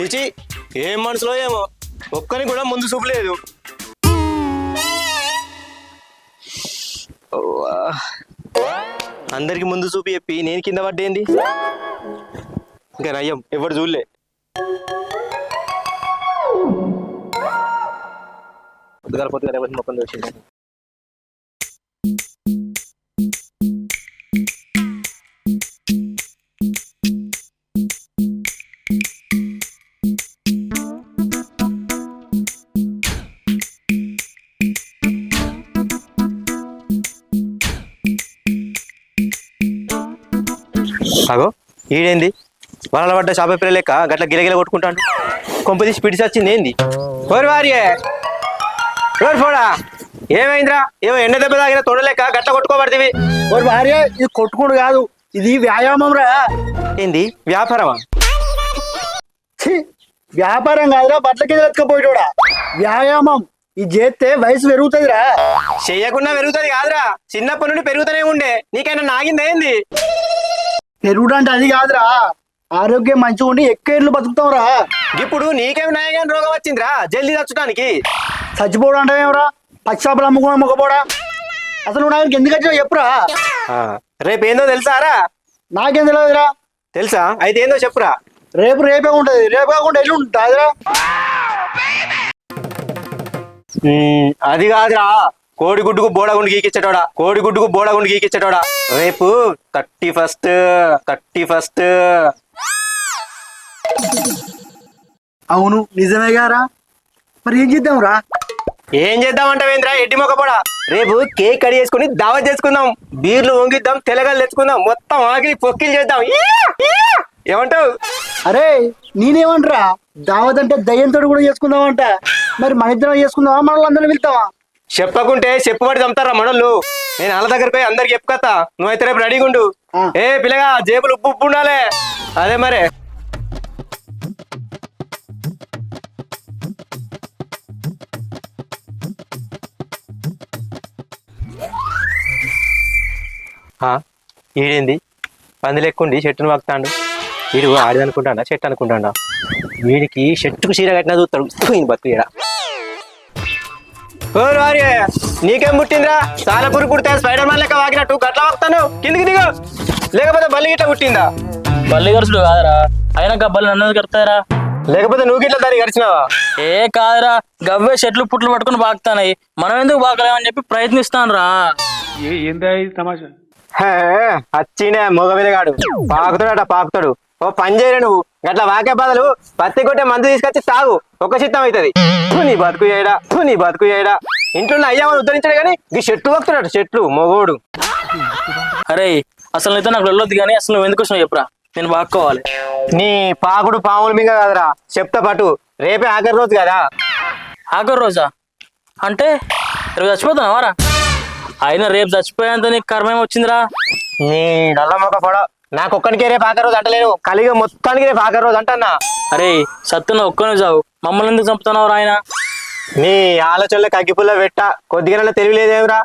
చిచి ఏం మనసులో ఏమో. ఒక్కని కూడా ముందు చూపలేదు. అందరికి ముందు చూపి చెప్పి నేను కింద పడ్డేంది? ఇంకా నయ్యం ఎవరు చూడలే. పొద్దుగాల పొద్దుగాల ఎవరి మొక్కం వచ్చింది అగో ఈడేంది? వలల పడ్డ చేప పిల్ల లెక్క గట్ల గిలగిల కొట్టుకుంటాడు. కొంపది స్పీడ్స్ వచ్చింది ఏంది? ఓరి వారియే. ఓరి పోడా ఏమైందిరా? ఏమో ఎండ దెబ్బ తాగిన తొడ లెక్క గట్ల కొట్టుకోబడుతుంది ఓరి భార్య ఇది కొట్టుకుడు కాదు ఇది వ్యాయామం రా ఏంది? వ్యాపారమా? ఛీ, వ్యాపారం కాదురా బట్టల కింద ఎత్తుకపోయేటోడా. వ్యాయామం ఇది చేస్తే వయసు పెరుగుతుందిరా. చెయ్యకుండా పెరుగుతుంది కాదురా. చిన్నప్పటి నుండి పెరుగుతూనే ఉండే. నీకైనా నాగింది ఏంది? పెరుగుడు అంటే అది కాదురా. ఆరోగ్యం మంచిగా ఉండి ఎక్కువ ఏళ్ళు బతుకుతావురా ఇప్పుడు నీకేమి నాయగాని రోగం వచ్చిందిరా? జల్దీ చచ్చడానికి చచ్చిపోవడం అంటే ఏమరా? పచ్చాపలు అమ్ముకున్న మొగపోడా? అసలు నువ్వు నాకు ఎందుకు వచ్చావు చెప్పురా? రేపు ఏందో తెలుసారా నాకేం తెలియదురా తెలుసా? అయితే ఏందో చెప్పురా? రేపు రేపే ఉంటది. రేపు కాకుండా ఎల్లు ఉంటుందిరా ఉమ్, అది కాదురా. కోడిగుడ్డుకు బోడగుండు గీకిచ్చేటోడా? కోడిగుడ్డుకు బోడగుండు గీకిచ్చేటోడా? రేపు థర్టీ ఫస్ట్ థర్టీ ఫస్ట్. అవును నిజమే గారా? మరి ఏం చేద్దాంరా ఏం చేద్దామంటావేంద్రా ఎడ్డి మొక్కపోడా రేపు కేక్ కడి చేసుకుని దావత్ చేసుకుందాం. బీర్లు వంగిద్దాం తెలగలు తెచ్చుకుందాం. మొత్తం ఆగిలి పొక్కిలు చేద్దాం! ఏమంటావు? అరే నేనేమంటరా? దావత్ అంటే దయ్యంతో కూడా చేసుకుందామంట. మరి మన ఇద్దరం చేసుకుందామా? మనల్ని అందరం వెళ్తావా చెప్పకుంటే చెప్పుబడి చంపుతారా మనోళ్ళు? నేను వాళ్ళ దగ్గర పోయి అందరికి చెప్పుకత్తా నువ్వైతే రేపు రెడీగా ఉండు. ఏ పిల్లగా జేబులు ఉప్పు ఉప్పు ఉండాలి. అదే మరి. ఆ, ఈడేంది? పంది లెక్కుండి చెట్టును వాకుతాండు. వీడు ఆడిది అనుకుంటాడా చెట్టు అనుకుంటాడా? వీడికి చెట్టుకు చీర కట్టినా చూస్తాడు. బతుకు ఈడ. నీకేం పుట్టిందిరా? చాలా పురుగు పుడితే స్పైడర్ మ్యాన్ లెక్క వాకినట్టు గట్ల వాకుతాను. కిందికి దిగు. లేకపోతే బల్లి గిట్ల పుట్టిందా? బల్లి గరుసుడు కాదురా. అయినా గబ్బలు నన్ను కడతారా లేకపోతే నువ్వు గిట్ల దాన్ని గడిచినావా ఏ కాదురా. గవ్వే చెట్లు పుట్లు పట్టుకుని బాగుతానాయి మనం ఎందుకు బాగలేమని చెప్పి ప్రయత్నిస్తాను రా హే, అచ్చినే మగ విలగాడు పాకుతాడట పాకుతాడు. ఓ పని చేయరా నువ్వు? గట్ల వాకే బదులు పత్తి కొట్టే మందు తీసుకొచ్చి తాగు. ఒక చిత్తం అవుతుంది. నీ బతుకు చేయడా నీ బతుకు చేయడా ఇంట్లో అయ్యామని ఉద్ధరించాడు కానీ ఈ చెట్లు వస్తున్నాడు చెట్లు మొగోడు. అరే అసలు నీతో నాకు వెళ్ళొద్దు కానీ అసలు నువ్వు ఎందుకు వచ్చినావు చెప్పురా? నేను బాక్కోవాలి నీ పాకుడు పాముల మీద కదరా. చెప్తా పటు రేపే ఆఖరి రోజు కదా. ఆఖరి రోజా? అంటే రేపు చచ్చిపోతున్నావా రా? అయినా రేపు చచ్చిపోయేంత నీకు కర్మేం వచ్చిందిరా? నీ నల్ల మొక్క పొడ. నాకు ఒక్కడికే రేపు ఆఖరి రోజు అంటలేను. కలిగా మొత్తానికి రేపు ఆఖరి రోజు అంటన్నా. అరే సత్తున ఒక్కనే చావు. మమ్మల్ని ఎందుకు చంపుతున్నావు ఆయన? నీ ఆలోచనలో కగ్గిపుల్ల పెట్ట. కొద్దిగా తెలివి లేదేమిరా?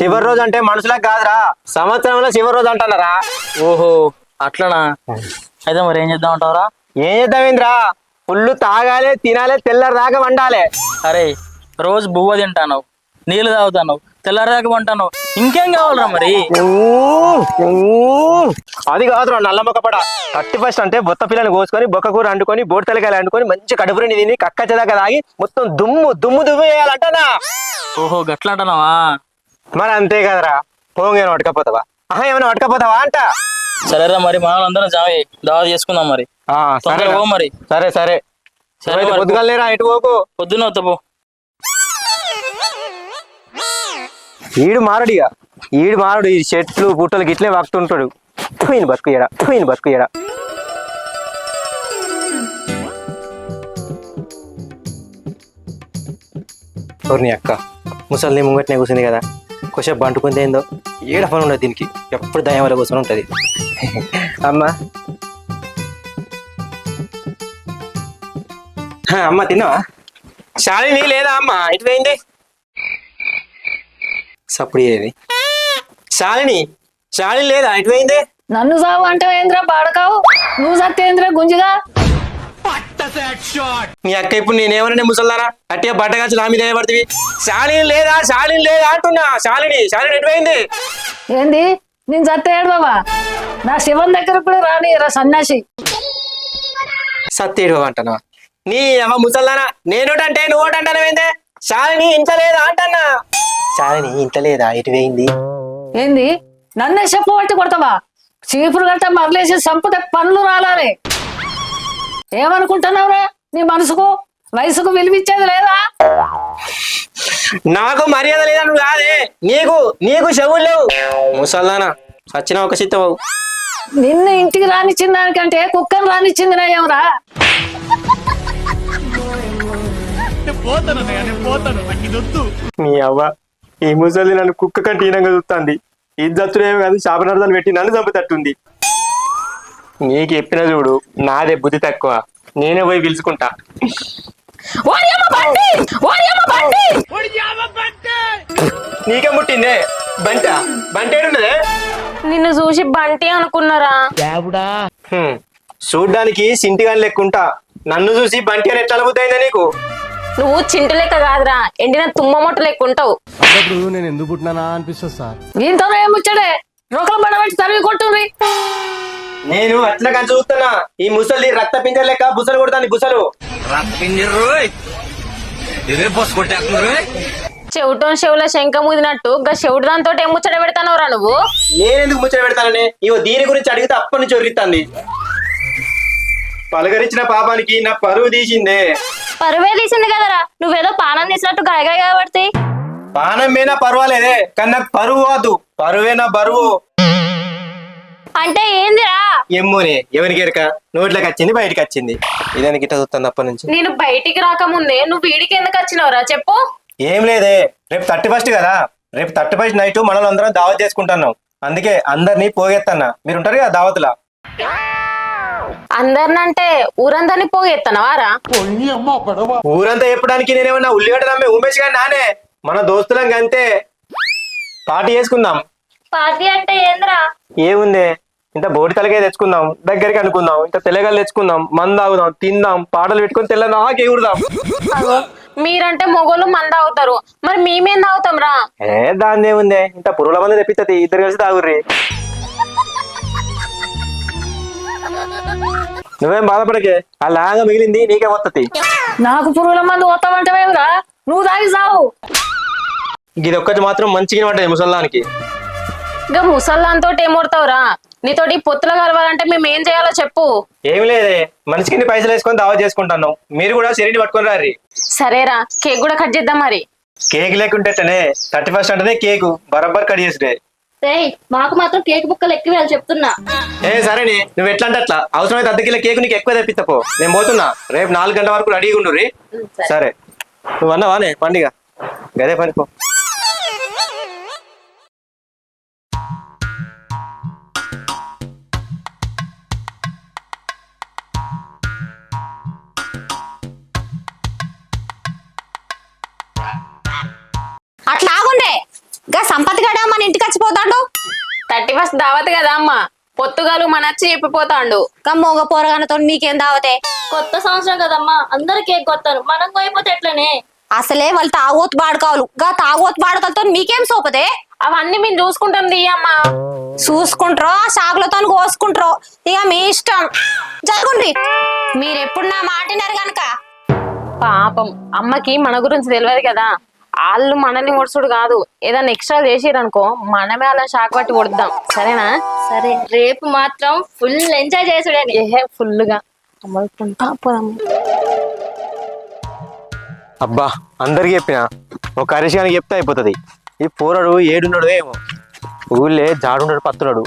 చివరి రోజు అంటే మనుషులకు కాదురా. సంవత్సరంలో చివరి రోజు అంటున్నారా? ఓహో అట్లనా? అయితే మరి ఏం చేద్దాం అంటావురా? ఏం చేద్దామేంద్రా పుల్లు తాగాలి తినాలి తెల్లరి దాకా వండాలి. అరే రోజు బువ్వ తింటాను నీళ్ళు తాగుతాను తెల్లారిదాకా వంటాను ఇంకేం కావాలరా మరి? అది కాదురా నల్ల మొక్క పడ. థర్టీ ఫస్ట్ అంటే బొత్త పిల్లని కోసుకొని బొక్క కూర వండుకొని బోటి తలకాయలు వండుకొని మంచి కడుపు నిండి తిని కక్క చెదాక తాగి మొత్తం దుమ్ము దుమ్ము దుమ్ము వేయాలంటనా? ఓహో గట్ల అంటున్నావా మరి అంతే కదరా పోంగేమో పట్టుకపోతావా? ఆహా ఏమైనా పట్టుకపోతావా అంట? సరేరా మరి మనం అందరం జామే దావా చేసుకుందాం మరి. పో మరి. సరే సరే. సరే నువ్వైతే మరి. పొద్దుగాలేరా ఎటు పోకు. పొద్దున్న వద్దా ఈడు మారడిగా ఈడు మారడు ఈ చెట్లు పుట్టలు గిట్లే వాకుతుంటాడు. ఈయన బతుకు ఎడ ఈయన బతుకు ఎడ ఎవరిని అక్క? ముసలిని ముంగట్నే కూర్చుంది కదా. కొసేపు బంటుకుంది ఏందో? ఏడ పని ఉండదు దీనికి. ఎప్పుడు దయం వల్ల కూర్చొని ఉంటుంది. అమ్మా. హా, అమ్మ తిన్నావా? శాలిని లేదా అమ్మ? ఇటు పోయింది సప్పుడు శాలిని శాలిని లేదా? పోయింది నన్ను సావు అంటే ఏంద్రా పాడకావు? నువ్వు సత్యేంద్ర గుంజిగా? నీ అక్క ఇప్పుడు నేనేమన్నా ముసల్దారా అట్టే బట్టగాచి నా మీద పడుతుంది శాలిని లేదా? శాలిని లేదా? అంటున్నా. శాలిని శాలిని ఎటువైంది? ఏంది? నేను చత్త ఏడవా నా శివం దగ్గర కూడా రాని రా సన్యాసి. సత్యేడు అంటనా నీ అమ్మ ముసల్దానా నేనోటంటే నువ్వోటంటానవేందే? శాలిని ఇంత లేదా? అంటన్నా. శాలిని ఇంత లేదా? ఎటువైంది ఏంది? నన్నే చెప్పబట్టి కొడతావా? చీపురు గట్ట మరలేసి సంపద పనులు రాలారే ఏమనుకుంటున్నావురా నీ మనసుకు? వయసుకు విలువిచ్చేది లేదా? నాకు మర్యాద లేదా నువ్వు కాదే. నీకు నీకు చెవులు లేవు. ముసల్దానా సచిన ఒక చిత్తవు నిన్ను ఇంటికి రానిచ్చిన దానికంటే కుక్కను రానిచ్చింది ఏమరా? మీ అవ్వ. ఈ ముసలి నన్ను కుక్క కంటే హీనంగా చూస్తుంది. ఇద్దత్తులేమో కాదు శాపనార్థాలు పెట్టి నన్ను చంపుతట్టుంది నీకు చెప్పిన చూడు నాదే బుద్ధి తక్కువ. నేనే పోయి పిలుచుకుంటా. నీకే ముట్టిందే? బంట? బంట ఏడున్నదే నిన్ను చూసి బంటి అనుకున్నారా. చూడ్డానికి సింటిగాని లెక్కుంటా. నన్ను చూసి బంటి అని ఎట్లా బుద్ధి నీకు? నువ్వు చింటి లెక్క కాదురా. ఎండిన తుమ్మ మొట్ట లెక్క ఉంటావు. అప్పుడప్పుడు నేను ఎందుకు పుట్టినానా అనిపిస్తుంది సార్. దీంతో ఏముచ్చాడే రోకలు పడబెట్టి తరిగి కొట్టుంది నేను అట్లా కానీ చూస్తున్నా. ఈ ముసలి రక్త పింజర్ లెక్క బుసలు కొడతాను బుసలు. చెవిటో చెవుల శంఖ ముదినట్టు గా చెవిటి దాంతో ఏం ముచ్చట పెడతానవరా నువ్వు? నేనెందుకు ముచ్చట పెడతానని? ఇవో దీని గురించి అడిగితే అప్పటి నుంచి పలకరించిన పాపానికి నా పరువు తీసిందే. పరువే తీసింది కదరా. నువ్వేదో పానం తీసినట్టు గాయగాయ కాబట్టి పానం మీద పర్వాలేదే కానీ నాకు పరువు వద్దు. పరువే నా బరువు. అంటే ఏందిరా? ఎమ్మునే ఎవరికి ఎరక? నోట్లోకి వచ్చింది బయటికి వచ్చింది. ఇదానికి ఇట్లా చూస్తాను అప్పటి నుంచి. నేను బయటికి రాకముందే నువ్వు వీడికి ఎందుకు వచ్చినవరా? చెప్పు. ఏం లేదే రేపు థర్టీ ఫస్ట్ కదా. రేపు థర్టీ ఫస్ట్ నైట్ మనం అందరం దావత్ చేసుకుంటున్నాం. అందుకే అందరినీ పోగెత్తన్నా. మీరు ఉంటారు కదా దావత్లా? అందరినంటే ఊరందరినీ పోగెత్తనవారా ఊరంతా చెప్పడానికి నేనేమన్నా ఉల్లిగడ్డ నమ్మే ఉమేష్ గారు నానే? మన దోస్తులం అంతే పార్టీ చేసుకుందాం. పార్టీ అంటే ఏందిరా? ఏముంది? ఇంత బోడి తలకాయ తెచ్చుకుందాం దగ్గరికి అనుకుందాం ఇంత తెల్లగలు తెచ్చుకుందాం మంద తాగుదాం తిందాం పాటలు పెట్టుకొని తెల్ల నాకే మీరంటే మొగోళ్ళు మంద అవుతారు. మరి మేమేం తాగుతాం రా ఏ దాని ఏముంది ఇంత పురుగుల మంది తెప్పిస్తుంది ఇద్దరు కలిసి తాగుర్రి. నువ్వేం బాధపడకే. ఆ లాగా మిగిలింది నీకే వత్తది. నాకు పురుగుల మందు పోతావంటవేమిరా నువ్వు తాగి సావు. ఇది ఒక్కటి మాత్రం మంచిగా పడ్డది ముసల్లానికి. ఇంకా ముసల్లాంతో ఏమోడతావురా నీతోటి పొత్తులు కలవాలంటే మేము ఏం చేయాలో చెప్పు. ఏమి లేదే. మనిషికి పైసలు వేసుకొని దావా చేసుకుంటున్నాం. మీరు కూడా శరీరం పట్టుకొని రారి సరేరా కేక్ కూడా కట్ చేద్దాం మరి. కేక్ లేకుంటేనే థర్టీ ఫస్ట్ అంటేనే కేకు. బరబ్బర్ కట్ చేసుడే మాకు మాత్రం కేక్ బుక్కలు ఎక్కువ చెప్తున్నా. ఏ సరేనే నువ్వు ఎట్లా అంటే అట్లా? అవసరమైతే అర్ధ కిలో కేకు నీకు ఎక్కువ తెప్పిస్తాపో నేను పోతున్నా. రేపు నాలుగు గంటల వరకు రెడీగా ఉండు సరే. నువ్వు అన్నావానే పండుగ. గదే పనిపో గా సంపత్ గడ మన ఇంటికి వచ్చిపోతాడు? థర్టీ ఫస్ట్ దావత్ కదా అమ్మ. పొత్తుగాలు మనచ్చి చెప్పిపోతాండు. గా మోగ పోరగానతో నీకేం దావతే? కొత్త సంవత్సరం కదమ్మా. అందరు కేక్ కొత్తారు మనం పోయిపోతే ఎట్లనే? అసలే వాళ్ళు తాగోతు బాడకాలు గా తాగోతు బాడకలతో మీకేం సోపదే? అవన్నీ మేము చూసుకుంటాం దియ్యమ్మ చూసుకుంటారో ఆ సాగులతో కోసుకుంటారో. ఇక మీ ఇష్టం. జరుగుండ్రి మీరెప్పుడు నా మాటినారు గనక? పాపం. అమ్మకి మన గురించి తెలియదు కదా. వాళ్ళు మనల్ని ఒడుచుడు కాదు. ఏదైనా ఎక్స్ట్రా చేసిరనుకో మనమే అలా షాక్ పట్టి కొడుద్దాం సరేనా? సరే. రేపు మాత్రం ఫుల్ ఎంజాయ్ చేసుడని. ఏహే ఫుల్గా అమ్మకుంటా పోదాం అబ్బా అందరికి చెప్పిన. ఒక హరీష్గానికి చెప్తే అయిపోతుంది. ఈ పోరాడు ఏడున్నాడు ఏమో. ఊళ్ళే జాడున్నాడు పత్తున్నాడు.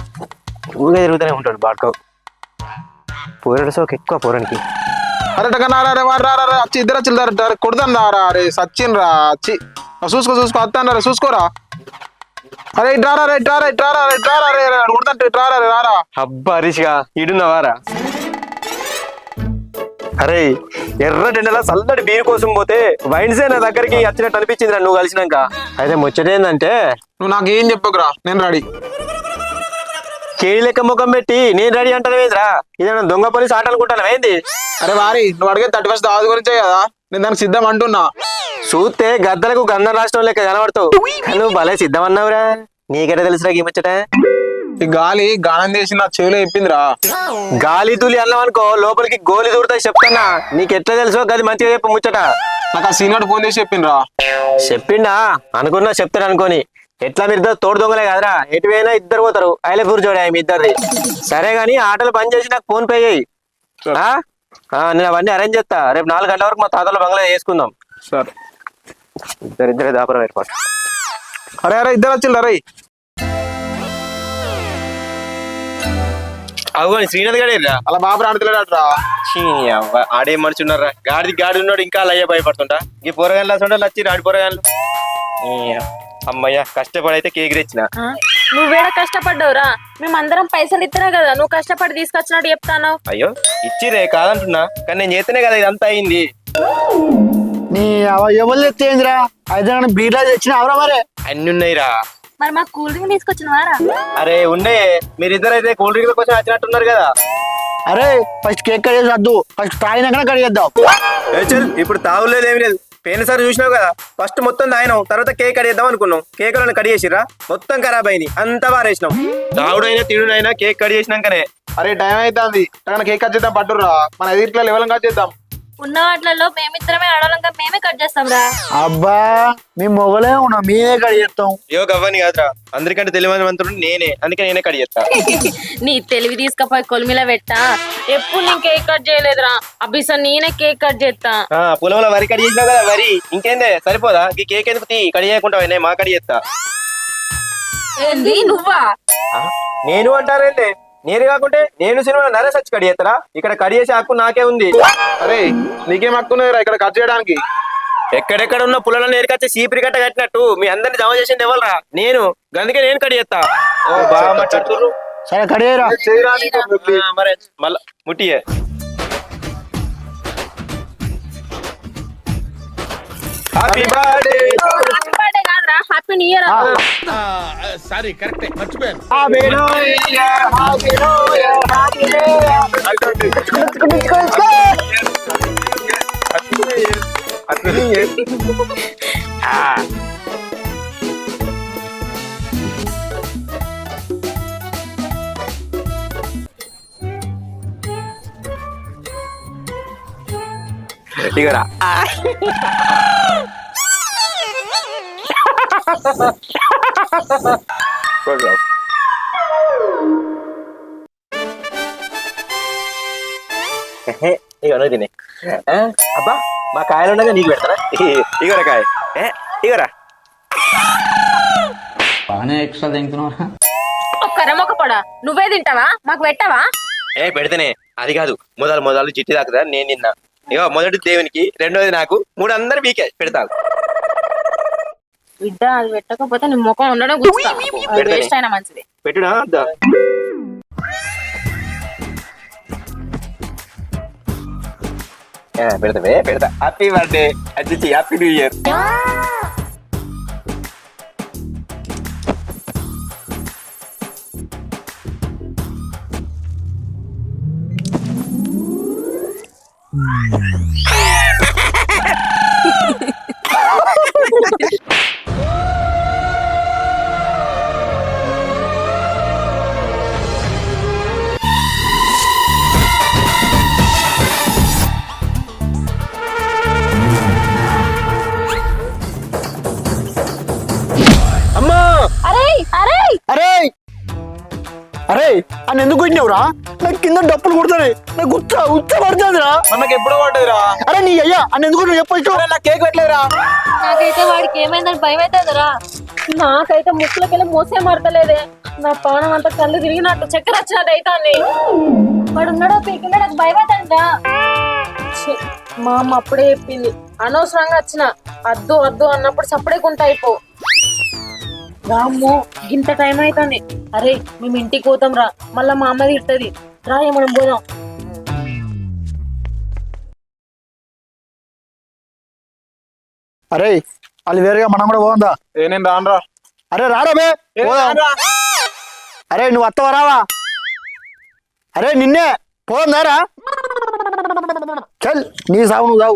ఊగే తిరుగుతూనే ఉంటాడు బాటకో పోరాడు సోకు ఎక్కువ పోరానికి. అరే రే రా రా, రా వచ్చి ఇద్దరు వచ్చి కొడదాం రా రే సచిన్ రా వచ్చి. చూసుకో చూసుకో రా చూసుకోరా? అరే ఇటు రారా రే ఇటు రారా ఇటు రారా ఇటు రారా రే కొడతాంటే ఇటు రారా రే రారా. అబ్బా హరీష్గా ఇడున్నావారా అరే ఎర్ర టెండలా చల్లటి బీరు కోసం పోతే వైన్సే నా దగ్గరికి వచ్చినట్టు అనిపించింది నువ్వు కలిసినాక. అయితే ముచ్చటేందంటే నువ్వు నాకు ఏం చెప్పకురా నేను రెడీ. కేడి లెక్క ముఖం పెట్టి నేను రెడీ అంటానేంద్రా ఇదేమన్నా దొంగ పోలీస్ ఆట అనుకుంటాను ఏంది? అరే వారి నువ్వు అడిగే థర్టీ ఫస్ట్ దావత్ గురించే కదా. నేను దానికి సిద్ధం అంటున్నా. చూస్తే గద్దలకు గంధం రాష్ట్రం లెక్క కనబడతావు. నువ్వు భలే సిద్ధమన్నావురా నీకెట తెలుసురా ఈ ముచ్చట? ఈ గాలి గానం చేసి నా చెవిలో చెప్పిందిరా గాలి తూలి అన్నావు అనుకో లోపలికి గోలి దూరుతాయి చెప్తానా నీకు ఎట్లా తెలుసో గది మంచిగా చెప్పు ముచ్చట. నాకు ఆ సీనియర్ ఫోన్ చేసి చెప్పిండ్రా. చెప్పిండా? అనుకున్నా చెప్తాడు అనుకోని. ఎట్లా మీరు తోడు దొంగలే కదరా? ఎటు పోయినా ఇద్దరు పోతారు. ఐలపూర్ జోడే మీ ఇద్దరిది. సరే గాని ఆటలు బంద్ చేసి నాకు ఫోన్ పే చేయి. నేను అవన్నీ అరేంజ్ చేస్తా. రేపు నాలుగు గంటల వరకు మా తాతల బంగ్లా చేసుకుందాం సరే. ఇద్దరు ఇద్దరే దాపరం ఏర్పాటు. అరే అరే ఇద్దరు వచ్చిండ్రు అరే. అవును శ్రీనాథ్ గడేరా అలా బాబు ఆడతలేడట్రా ఆడే మనిషి ఉన్నారా గాడి గాడి ఉన్నాడు ఇంకా అలా అయ్యే భయపడుతుంటా. ఈ పోరగాన్లు అసలు వచ్చి రాడి పోరగాన్లు. అమ్మయ్య కష్టపడి అయితే కేక్ తెచ్చిన? నువ్వేడ కష్టపడ్డావురా? మేమందరం పైసలు ఇత్తనే కదా నువ్వు కష్టపడి తీసుకొచ్చినట్టు చెప్తాను అయ్యో ఇచ్చిరే కాదంటున్నా కానీ నేను చేస్తేనే కదా ఇదంతా అయింది. నీ ఎవరు తెచ్చేందిరా అయితే నన్ను బీర్లా తెచ్చిన అవరా మరే? అన్ని ఉన్నాయిరా. మరి మాకు కూల్ డ్రింక్ తీసుకొచ్చినవారా? అరే ఉండే. మీరిద్దరు అయితే కూల్ డ్రింక్ కోసం వచ్చినట్టున్నారు కదా. అరే ఫస్ట్ కేక్ కట్ చేసి వద్దు ఫస్ట్ తాగినాకనే కట్ చేద్దాం. ఏ చల్ ఇప్పుడు తాగులేదు ఏమి లేదు. పోయినసారి చూసినావు కదా ఫస్ట్ మొత్తం తాగినాం తర్వాత కేక్ కడిగేద్దాం అనుకున్నాం కేక్ కడి చేసిరా మొత్తం ఖరాబ్ అయింది అంతా వారేసినాం తాగుడైనా తిడుడైనా కేక్ కడి చేసినాకనే. అరే టైం అవుతుంది తన కేక్ కట్ చేద్దాం పట్టుర్రా. మన ఎదురుట్లో లెవెల్ కట్ చేద్దాం. ఉన్న వాటిలలో మేమిద్దరమే ఆడవాళ్ళంగా మేమే కట్ చేస్తాం రా. అబ్బా మీ మొగలే ఉన్నాం మేమే కట్ చేస్తాం. యో గవ్వని కాదురా. అందరికంటే తెలియమంతుడు నేనే అందుకే నేనే కడి చేస్తా. నీ తెలివి తీసుకపోయి కొలిమిల పెట్టా. ఎప్పుడు నేను కేక్ కట్ చేయలేదురా. అభిస నేనే కేక్ కట్ చేస్తా. ఆ, పొలంలో వరి కడి చేసినావు కదా వరి. ఇంకేందే? సరిపోదా? ఈ కేక్ ఎందుకు తీ? కడి చేయకుండా నేను మా కడి చేస్తా. ఏంది నువ్వా? ఆ, నేను అంటారేంటి నేను కాకుంటే నేను సినిమా నరేష్ వచ్చి కడి చేస్తారా ఇక్కడ కడి చేసే హక్కు నాకే ఉంది. అరే నీకేం హక్కున్నదిరా ఇక్కడ కట్ చేయడానికి? ఎక్కడెక్కడ ఉన్న పుల్లలను ఏరికొచ్చి సీపిరి కట్ట కట్టినట్టు మీ అందరిని జమ చేసింది ఎవరురా? నేను. అందుకే నేను కడి చేస్తా. ఓ బాగా మాట్లాడుతుర్రు. సరే మరి మళ్ళా ముట్టియే. హ్యాపీ బర్త్డే హ్యాపీ బర్త్డే కాదురా happy new year Happy New Year, Happy New Year, Happy New Year. ఇగరా నువ్వు తినే? అబ్బా మా కాయలు ఉండగా నీకు పెడతారా? ఇగరా కాయ. ఏ? ఇగరా. ఒక్కరం ఒక పొడ నువ్వే తింటావా? మాకు పెట్టవా? ఏ పెడితేనే. అది కాదు మొదలు మొదలు జిట్టి తాకుదా నేను నిన్న. ఇగో మొదటి దేవునికి రెండోది నాకు మూడు అందరు మీకే పెడతాను. బిడ్డ అది పెట్టకపోతే నీ ముఖం ఉండడం. వేస్ట్ అయినా మంచిది. పెట్టుడా? పెడతావే? పెడతా. హ్యాపీ బర్త్డే అచ్చి హ్యాపీ న్యూ ఇయర్ అని ఎందుకు కొట్టినావురా? నాకు కింద డప్పులు కొడతాయి నాకు ఉచ్చ ఉచ్చ పడుతుందిరా. మనకి ఎప్పుడు పడ్డదిరా? అరే నీ అయ్యా అని ఎందుకు నువ్వు చెప్పొచ్చు నాకు కేక్ పెట్టలేరా నాకైతే వాడికి ఏమైందని భయం అవుతుందిరా. నాకైతే ముక్కులకెళ్ళి మోసే మడతలేదే నా పానం అంతా కళ్ళు తిరిగినట్టు చక్కెర వచ్చినట్టు అవుతుంది వాడు ఉన్నాడో పీకినా నాకు భయం అవుతుందిరా. ఛీ, మా అమ్మ అప్పుడే చెప్పింది. అనవసరంగా వచ్చిన. అద్దు అద్దు అన్నప్పుడు సప్పుడేకుంటా అయిపో రామ్మో ఇంత టైం అవుతుంది అరే మేము ఇంటికి పోతాం రా. మళ్ళా మా అమ్మ తిడుతుంది. రా మనం పోదాం. అరే వాళ్ళు వేరుగా మనం కూడా పోందా ఏ నేను రానురా. అరే రారా బే. పోదాం. అరే నువ్వు వస్తావా రావా? అరే నిన్నే. పోదాం దారా చల్ నీ సావు నువ్వు సావు.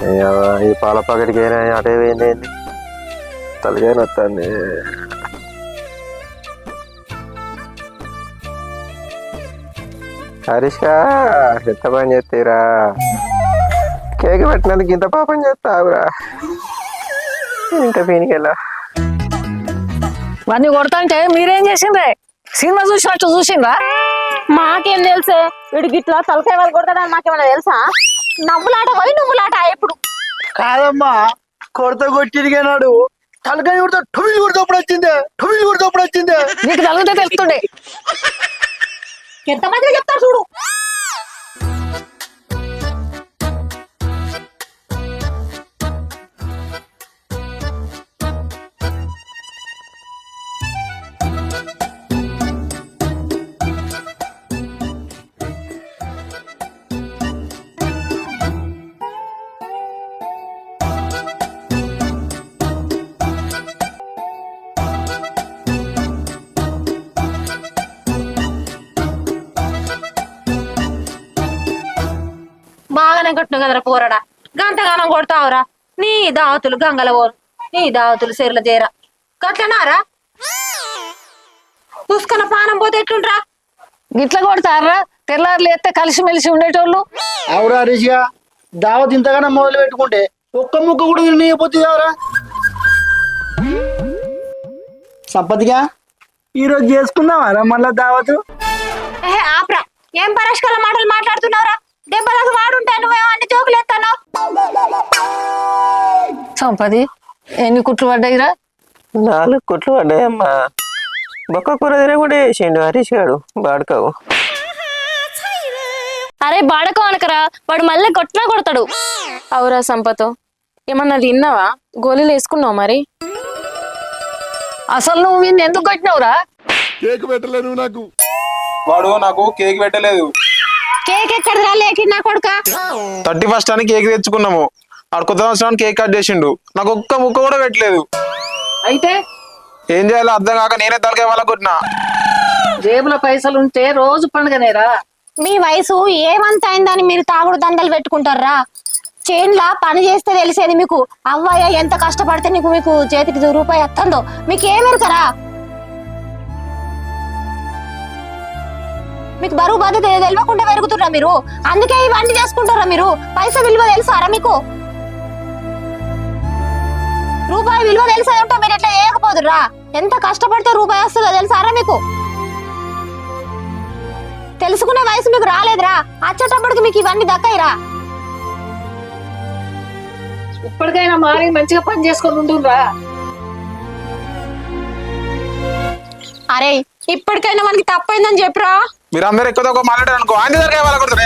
ఈ పాల ప్యాకెట్కి అయినా అటే పోయింది తలకాయ నొత్తాంది. హరీష్గా ఎంత పని చేస్తేరా? కేక్ పెట్టినందుకు ఇంత పాపం చేస్తావురా? ఇంకా పీనికెళ్ళా? వాడిని కొడతాంటే మీరేం చేసిండ్రే? సినిమా చూసినట్టు చూసిండ్రా? మాకేం తెలుసే? వీడు గిట్లా తలకాయ వాళ్ళు కొడతాడని మాకేమైనా తెలుసా? నవ్వులాట పోయి నువ్వులాట ఎప్పుడు? కాదమ్మా కొడత కొట్టిరిగానాడు తలకాయ కొడతా ఠుమిల్ కొడుతప్పుడు వచ్చిందే ఠుమిల్ కొడుతప్పుడు వచ్చిందే. నీకు తగిలితే తెలుస్తుండే. ఎంతమంది చెప్తారు చూడు. బాగానే కొట్టిన కదరా పోరడా? గంటగానం కొడతావురా. నీ దావతులు గంగల పోరు నీ దావతులు సెర్ల చేర గట్లనారా? చూసుకున్న పానం పోతే ఎట్లుంట్రా? గిట్ల కొడతారా? తెల్లారులు ఎత్తే కలిసిమెలిసి ఉండేటోళ్ళు? అవురా హరీష్గా దావత్ ఇంతగానో మొదలు పెట్టుకుంటే ఒక్క ముక్క కూడా నిర్ణయపోతుంది ఎవరా? సంపతిగా ఈరోజు చేసుకుందామారా మళ్ళా దావత్? ఏహే ఆప్రా. ఏం పరస్కల మాటలు మాట్లాడుతున్నావురా? దెబ్బలకు వాడుంటా నువ్వేమో అన్ని జోకులు ఎత్తాను సంపది ఎన్ని కుట్లు పడ్డాయిరా? నాలుగు కుట్లు పడ్డాయమ్మా. బొక్క కూర తినకుండా వేసిండు హరీష్ గారు బాడుకావు. అరే బాడకం అనకరా వాడు మళ్ళీ కొట్టినా కొడతాడు. అవురా సంపతో ఏమన్నా తిన్నావా? గోళీలు వేసుకున్నావు మరి? అసలు నువ్వు ఎందుకు కొట్టినావురా? వాడు నాకు కేక్ పెట్టలేదు. కేక్ ఎక్కడ రాలేకి నా కొడుక? థర్టీ ఫస్ట్ అని కేక్ తెచ్చుకున్నాము. ఆడు కొత్త సంవత్సరానికి కేక్ కట్ చేసిండు. నాకు ఒక్క ముక్క కూడా పెట్టలేదు. అయితే? ఏం చేయాలో అర్థం కాక నేనే తలకాయ వాళ్ళ కొట్టినా జేబులో పైసలు ఉంటే రోజు పండుగనేరా మీ వయసు ఏమంత అయిందని మీరు తాగుడు దండలు పెట్టుకుంటారా చేన్లా పని చేస్తే తెలిసేది మీకు. అవ్వయ్య ఎంత కష్టపడితే నీకు మీకు చేతికి రూపాయి వస్తుందో మీకు ఏమెరకరా మీకు బరువు బాధ్యత తెలియకుండా పెరుగుతుర్రా మీరు. అందుకే ఇవన్నీ చేసుకుంటారా మీరు? పైసా విలువ తెలుసారా మీకు? రూపాయి విలువ తెలిసే ఉంటే మీరు ఎట్లా చేయకపోదురా ఎంత కష్టపడితే రూపాయి వస్తుందో తెలుసారా మీకు? తెలుసుకునే వయసు మీకు రాలేదురా. వచ్చేటప్పటికి మీకు ఇవన్నీ దక్కయిరా. ఇప్పటికైనా మారి మంచిగా పని చేసుకొని ఉండురా అరే ఇప్పటికైనా మనకి తప్పైందని చెప్పురా? మీరు అందరు ఎక్కువ తక్కువ మాట్లాడారు అనుకో ఆయన వాళ్ళ కొడుతున్నా